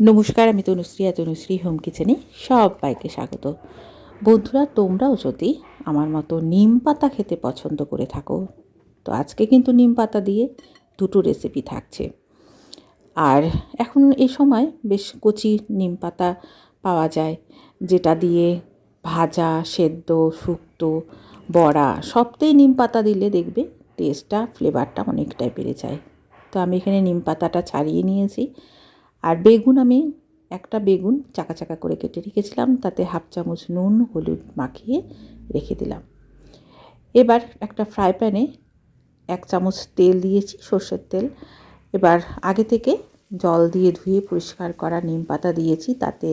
নমস্কার, আমি তনুশ্রী আর তনুশ্রী হোম কিচেনে সবাইকে স্বাগত। বন্ধুরা, তোমরাও যদি আমার মতো নিম পাতা খেতে পছন্দ করে থাকো, তো আজকে কিন্তু নিম পাতা দিয়ে দুটো রেসিপি থাকছে। আর এখন এই সময় বেশ কচি নিম পাতা পাওয়া যায়, যেটা দিয়ে ভাজা, সেদ্ধ, শুক্তো, বড়া সবতেই নিম পাতা দিলে দেখবে টেস্টটা ফ্লেভারটা অনেকটাই বেড়ে যায়। তো আমি এখানে নিম পাতাটা ছাড়িয়ে নিয়েছি। আর বেগুন আমি একটা বেগুন চাকা চাকা করে কেটে রেখেছিলাম, তাতে হাফ চামচ নুন, হলুদ মাখিয়ে রেখে দিলাম। এবার একটা ফ্রাই প্যানে এক চামচ তেল দিয়েছি, সর্ষের তেল। এবার আগে থেকে জল দিয়ে ধুয়ে পরিষ্কার করা নিম পাতা দিয়েছি, তাতে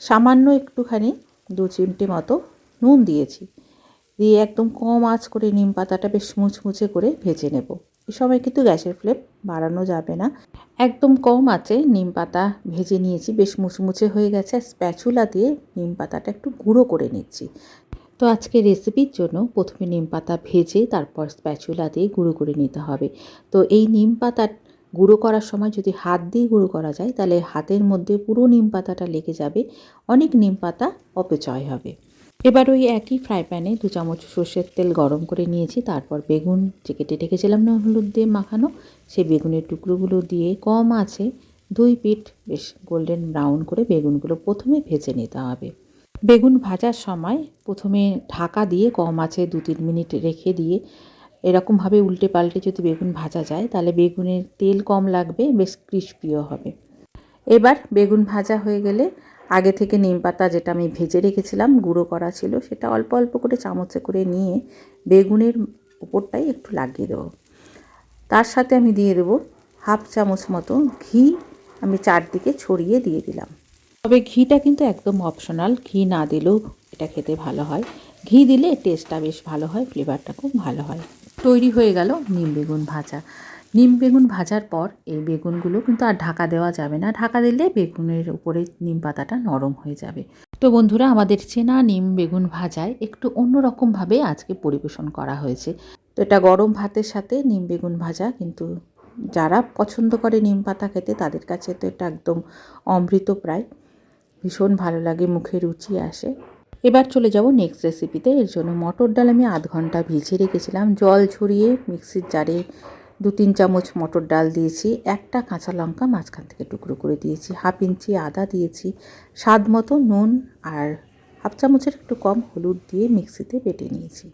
সামান্য একটুখানি দু চিমটে মতো নুন দিয়েছি। দিয়ে একদম কম আঁচ করে নিম পাতাটা বেশ মুচমুচে করে ভেজে নেব। সময় কিন্তু গ্যাসের ফ্লেম বাড়ানো যাবে না। একদম কম আছে, নিম পাতা ভেজে নিয়েছি, বেশ মুচমুচে হয়ে গেছে। আর স্প্যাচুলা দিয়ে নিম পাতাটা একটু গুঁড়ো করে নিচ্ছি। তো আজকে রেসিপির জন্য প্রথমে নিম পাতা ভেজে, তারপর স্প্যাচুলা দিয়ে গুঁড়ো করে নিতে হবে। তো এই নিম পাতা গুঁড়ো করার সময় যদি হাত দিয়ে গুঁড়ো করা যায়, তাহলে হাতের মধ্যে পুরো নিম পাতাটা লেগে যাবে। অনেক নিম পাতা অপচয় হবে। এবার ওই একই ফ্রাই প্যানে দু চামচ সর্ষের তেল গরম করে নিয়েছি, তারপর বেগুন যে কেটে রেখেছিলাম না হলুদ দিয়ে মাখানো। সেই বেগুনের টুকরোগুলো দিয়ে কম আছে, দুই পিঠ বেশ গোল্ডেন ব্রাউন করে বেগুনগুলো প্রথমে ভেজে নিতে হবে। বেগুন ভাজার সময় প্রথমে ঢাকা দিয়ে কম আছে দু তিন মিনিট রেখে দিয়ে এরকমভাবে উল্টে পাল্টে যদি বেগুন ভাজা যায়, তাহলে বেগুনের তেল কম লাগবে, বেশ ক্রিস্পিও হবে। এবার বেগুন ভাজা হয়ে গেলে আগে থেকে নিম পাতা যেটা আমি ভেজে রেখেছিলাম, গুঁড়ো করা ছিল, সেটা অল্প অল্প করে চামচে করে নিয়ে বেগুনের উপরটাই একটু লাগিয়ে দেবো। তার সাথে আমি দিয়ে দেবো হাফ চামচ মতো ঘি, আমি চারদিকে ছড়িয়ে দিয়ে দিলাম। তবে ঘিটা কিন্তু একদম অপশনাল ঘি না দিলেও এটা খেতে ভালো হয়। ঘি দিলে টেস্টটা বেশ ভালো হয় ফ্লেভারটা খুব ভালো হয়। তৈরি হয়ে গেল নিম বেগুন ভাজা। নিম বেগুন ভাজার পর এই বেগুনগুলো কিন্তু আর ঢাকা দেওয়া যাবে না। ঢাকা দিলে বেগুনের উপরে নিম পাতাটা নরম হয়ে যাবে। তো বন্ধুরা, আমাদের চেনা নিম বেগুন ভাজায় একটু অন্যরকমভাবে আজকে পরিবেশন করা হয়েছে। তো এটা গরম ভাতের সাথে নিম বেগুন ভাজা কিন্তু যারা পছন্দ করে নিম পাতা খেতে, তাদের কাছে তো এটা একদম অমৃত প্রায় ভীষণ ভালো লাগে, মুখে রুচি আসে। এবার চলে যাব নেক্সট রেসিপিতে এর জন্য মটর ডাল আমি আধ ঘণ্টা ভিজিয়ে রেখেছিলাম। জল ছড়িয়ে মিক্সির জারে দু তিন চামচ মটর ডাল দিয়েছি, একটা কাঁচা লঙ্কা মাঝখান থেকে টুকরো করে দিয়েছি, হাফ ইঞ্চি আদা দিয়েছি, স্বাদ মতো নুন আর হাফ চামচের একটু কম হলুদ দিয়ে মিক্সিতে বেটে নিয়েছি।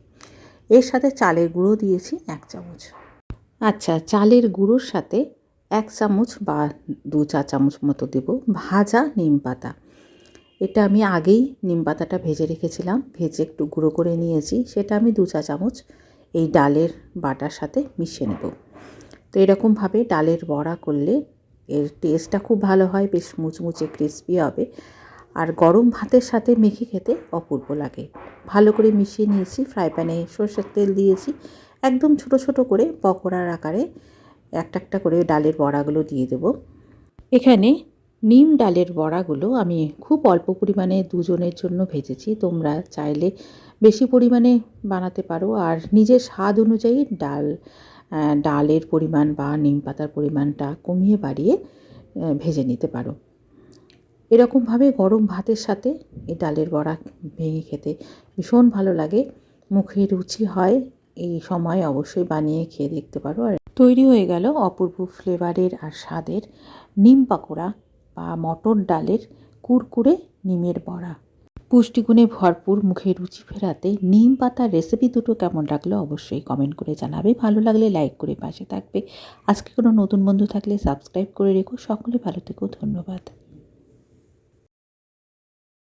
এর সাথে চালের গুঁড়ো দিয়েছি এক চামচ। আচ্ছা চালের গুঁড়োর সাথে এক চামচ বা দু চা চামচ মতো দেব ভাজা নিম পাতা। এটা আমি আগেই নিম পাতাটা ভেজে রেখেছিলাম, ভেজে একটু গুঁড়ো করে নিয়েছি, সেটা আমি দু চা চামচ এই ডালের বাটার সাথে মিশিয়ে নেব। তো এরকমভাবে ডালের বড়া করলে এর টেস্টটা খুব ভালো হয়, বেশ মুচমুচে ক্রিসপি হবে। আর গরম ভাতের সাথে মেখে খেতে অপূর্ব লাগে। ভালো করে মিশিয়ে নিয়েছি ফ্রাই প্যানে সর্ষের তেল দিয়েছি। একদম ছোট ছোট করে পকোড়ার আকারে একটা একটা করে ডালের বড়াগুলো দিয়ে দেব। এখানে নিম ডালের বড়াগুলো আমি খুব অল্প পরিমাণে দুজনের জন্য ভেজেছি। তোমরা চাইলে বেশি পরিমাণে বানাতে পারো। আর নিজের স্বাদ অনুযায়ী ডাল ডালের পরিমাণ বা নিম পাতার পরিমাণটা কমিয়ে বাড়িয়ে ভেজে নিতে পারো। এরকমভাবে গরম ভাতের সাথে এই ডালের বড়া ভেঙে খেতে ভীষণ ভালো লাগে। মুখে রুচি হয়, এই সময় অবশ্যই বানিয়ে খেয়ে দেখতে পারো। আর তৈরি হয়ে গেল অপূর্ব ফ্লেভারের আর স্বাদের নিম পাকোড়া বা মটর ডালের কুরকুরে নিমের বড়া। পুষ্টিগুণে ভরপুর, মুখে রুচি ফেরাতে নিম পাতার রেসিপি দুটো কেমন লাগল অবশ্যই কমেন্ট করে জানাবে। ভালো লাগলে লাইক করে পাশে থাকবে। আজকে কোনো নতুন বন্ধু থাকলে সাবস্ক্রাইব করে রেখো। সকলে ভালো থেকো। ধন্যবাদ।